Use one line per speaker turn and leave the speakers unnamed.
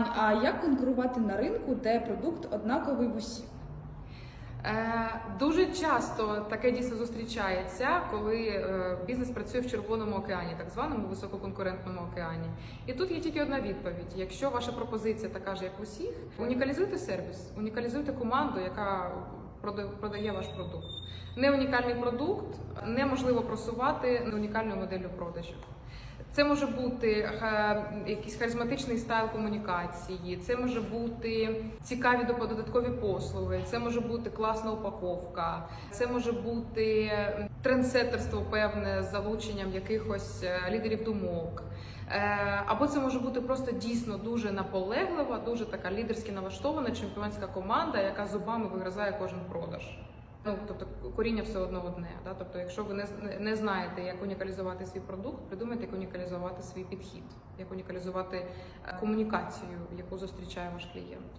Ань, а як конкурувати на ринку, де продукт однаковий в усіх?
Е, Дуже часто таке дійсно зустрічається, коли е, бізнес працює в червоному океані, так званому висококонкурентному океані. І тут є тільки одна відповідь: якщо ваша пропозиція така ж, як у всіх, унікалізуйте сервіс, унікалізуйте команду, яка продає ваш продукт. Не унікальний продукт неможливо просувати не унікальною моделлю продажу. Це може бути е, якийсь харизматичний стайл комунікації, це може бути цікаві додаткові послуги, це може бути класна упаковка, це може бути трендсеттерство певне з залученням якихось е, лідерів думок. Е, Або це може бути просто дійсно дуже наполеглива, дуже така лідерськи налаштована чемпіонська команда, яка зубами вигризає кожен продаж. Ну тобто коріння все одно одне. Да? Тобто, якщо ви не, не знаєте, як унікалізувати свій продукт, придумайте, як унікалізувати свій підхід, як унікалізувати е, комунікацію, яку зустрічає ваш клієнт.